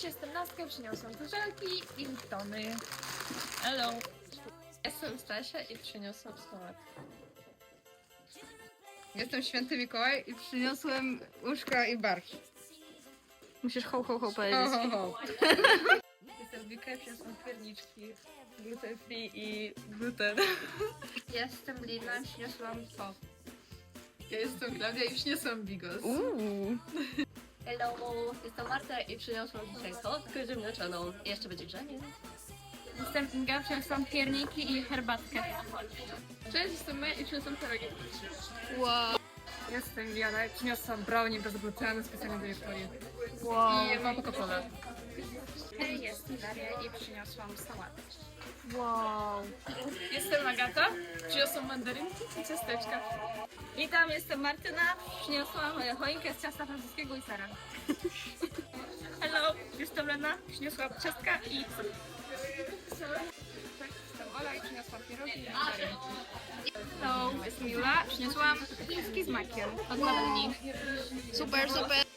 Cześć, jestem Nastka, przyniosłam żelki i Liptony. Hello. Jestem Stasia i przyniosłam sałatkę. Jestem święty Mikołaj i przyniosłem łóżka i barsz. Musisz ho, ho, ho Ho, powiedzieć. ho, ho. Jestem Wika i przyniosłam pierniczki gluten free i gluten. Jestem Lina i przyniosłam to. Ja jestem Klaudia i przyniosłam bigos. Uuu. Hello, jestem Marta i przyniosłam dzisiaj sałatkę ziemniaczaną. I jeszcze będzie grzanie. Jestem Inga, przyniosłam pierniki i herbatkę. Cześć, jestem Maja i przyniosłam pierogi. Wow. Jestem Jana i przyniosłam brownie bez glutenu specjalnie do Wiktorii. Wow. I mam Coca-Colę. Hej, jestem Daria i przyniosłam sałatkę. Wow. Jestem Agata, przyniosłam mandarynki i ciasteczka. Witam, jestem Martyna. Przyniosłam choinkę z ciasta francuskiego i sera. Hello, jestem Lena. Przyniosłam ciastka i ser. Jestem Ola i przyniosłam pierogi i mandarynki. Hello, jestem Jula. Przyniosłam ciastki z makiem od Madalini. Super, super.